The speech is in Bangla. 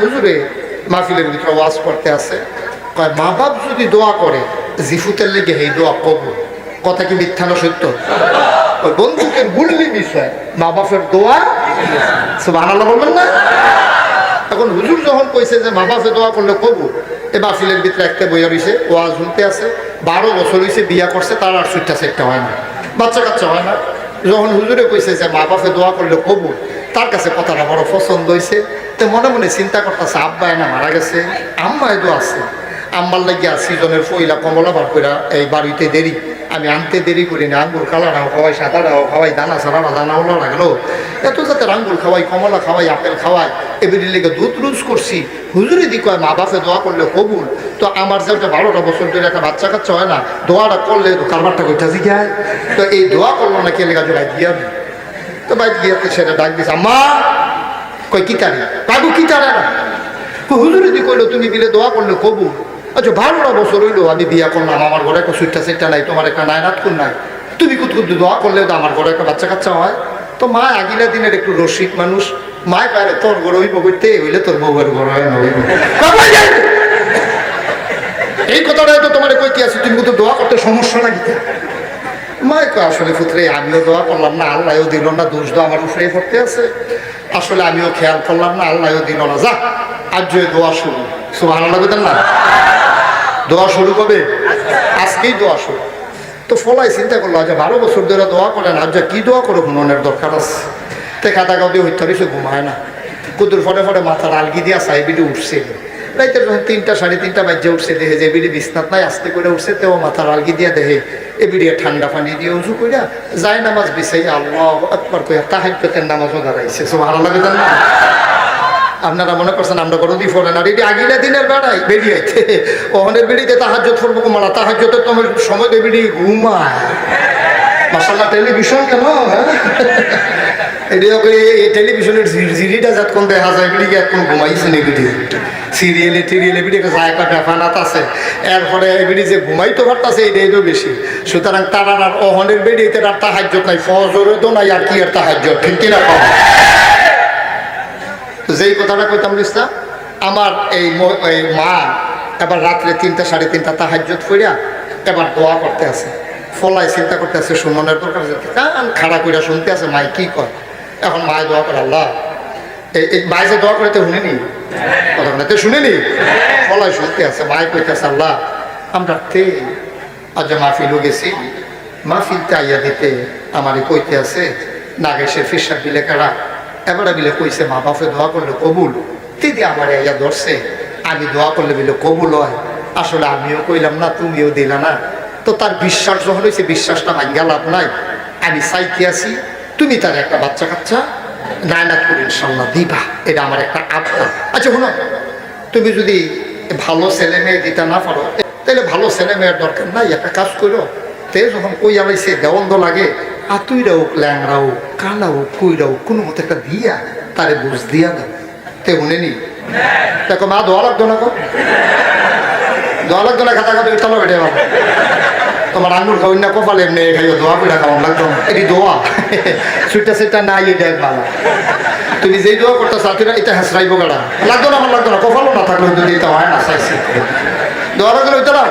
হুজুরে, মাহফিলের ভিতরে ওয়াজ করতে আছে। কয়, মা বাপ যদি দোয়া করে, জিফুতের লেগে এই দোয়া কথা কি মিথ্যা না সত্য? বিষয় মা বাপের দোয়া বলবেন না? এখন হুজুর যখন কইছে যে মা বাপে দোয়া করলে এ মাহফিলের ভিতরে একটা বইয়া রয়েছে ওয়াজ শুনতে আছে। বারো বছর হয়েছে বিয়া করছে, তার আর সুইটটা সেটটা হয় না। বাচ্চা কাচ্চা হয় না। যখন হুজুরে কইছে যে মা বাপে দোয়া করলে কবুল, তার কাছে কথাটা বড় পছন্দ হয়েছে তো মনে মনে চিন্তা করতেছে, আব্বা না মারা গেছে, আম্মা এদো আছে। আম্মার লাগিয়া সিজনের ফইলা কমলা বার কইরা এই বাড়িতে দেরি। আমি আনতে দেরি করি না, আঙ্গুর কালারাও খাওয়াই সাদারাও খাওয়াই, দানা সারারা দানা ওলা লাগল। এত যাতে আঙ্গুর খাওয়াই, কমলা খাওয়াই, আপেল খাওয়াই, এবারে লেগে দুধ রুজ করছি। হুজুরি দি কয়, মা বাপে দোয়া করলে কবুল। তো আমার যেটা বারোটা বছর ধরে একটা বাচ্চা কাচ্চা হয় না, দোয়াটা করলে কারবারটা কইটা শিখায় তো এই দোয়া করল না কে লেগা জোড়াই দিয়া তো বাইক দিয়ে সেটা ডাক দিছে, আম্মা কই কি কি হুজুরি দি কইলো, তুমি দোয়া করলে কবুল। আচ্ছা বছর হইল, আমি বিয়া করলাম, আমার ঘরে একটা নাই, তোমার একটা কোন নাই। তুমি কুত কুত দোয়া করলে তো আমার ঘরে একটা বাচ্চা কাচ্চা হয়। তো মা আগিলা দিনের একটু রসিক মানুষ, মায় পারে তোর ঘর হইব করতে হইলে তোর বউয়ের ঘর হয়। এই কথাটাই তো তোমার কইতে আছি তুমি তো দোয়া করতে সমস্যা লাগিতে মায় কয়, আসলে পুত্রে, আমিও দোয়া করলাম না, আল্লাহও দিল না, দোষ তো আমার উপরে পড়তে আছে। আসলে আমিও খেয়াল করলাম না, আল্লাহও দিল না। যা, আজ দোয়া শুরু সুহান না? দোয়া শুরু কবে? আজকেই দোয়া শুরু। তো ফলাই চিন্তা করল আজ বারো বছর ধরে দোয়া করেন আজ কি দোয়া করো ঘুমনের দরকার আছে। তে খাতা দিয়ে হইতে ঘুমায় না। কুতুর ফটে ফটে মাথার আলগি দিয়া সাইবিডি উঠছে। রাইতে যখন তিনটা, সাড়ে তিনটা বাজে উঠছে দেখে যে বিড়ি নাই, আস্তে করে উঠছে, তেও মাথার আলগি এ বিড়িয়ে ঠান্ডা পানি দিয়ে উঁচু যায় নামাজ বিছাই আল্লাহ একবার কইয়া তাহাজ্যতের নামাজও দাঁড়াইছে। সব ভালো লাগে না? আপনারা মনে করছেন আমরা কোনো ফোরেন আর এটি আগিলা দিনের বেড়াই বেরিয়েছে ওখানের বেরিয়েতে তাহাজ্যত ফোরবো কুমারা তাহাজ্যতের তোমার সময় বেরিয়ে ঘুমায়। মাসাল্লাহ টেলিভিশন কেন দেখা যায় আছে। সুতরাং তাহাজ্যত আমার এই মা এবার রাত্রে তিনটা, সাড়ে তিনটা তাহাজ্জত কইরা এবার দোয়া করতে আছে। ফলাই চিন্তা করতে আছে, সুমনের দরকার খাড়া কইরা শুনতে আছে, মাই কি কয়? এখন মায় দোয়া করে আল্লাহ। এই এই মায় যে দোয়া করে তো শুনিনি? কথা তো শুনিনি? ফলাই শুনতে আছে, মায় কইতেছে আল্লাহ, আমরা তে আজ মাহফিলও গেছি মাহফিলতে আইয়া দিতে আমারই কইতে আছে নাগেশের ফিসার বিলে কারা, এবারে বিলে কইছে, মা বাপে দোয়া করলে কবুল। দিদি আমার ইয়া ধরছে, আমি দোয়া করলে বিলে কবুল হয়। আসলে আমিও কইলাম না, তুমিও দিলা না। তো তার বিশ্বাস যখন হয়েছে বিশ্বাসটা ভাঙ্গা লাভ নাই। আমি চাইতে আছি তুমি তার একটা বাচ্চা কাচ্চা নায়নাত করে ইনশাল্লাহ দিবা, এটা আমার একটা আবদার। আচ্ছা শোনো, তুমি যদি ভালো ছেলে মেয়ে দিতে না পারো, তাহলে ভালো ছেলে মেয়ের দরকার নাই, একটা কাজ করো। তে যখন কই সে দেওয়ান্দ লাগে আতুইরা হোক ল্যাংরা হোক কালা হোক কোনো মতো একটা দিয়া তারে বুঝ দিয়া দাও। তে শুনে নি। দেখো মা, দোয়া লাগতো না গো? দোয়া লাগতো না, খাতা খাতা ইটালো বেটে বাবা তোমার খাবেন খাওয়াই না কপাল এমনি খাইও দোয়া পিঠা খাওয়ান লাগতো না। এটি দোয়া। সুইটা সেটা নাই এটা ভালো। তুমি যেই দোয়া করতে চাতুরা এটা হাসরাইব গাড়া লাগতো না আমার লাগতো না কপালও না থাকলে যদি এটা হয় না চাইছি দোয়া লাগলে ওইটা না?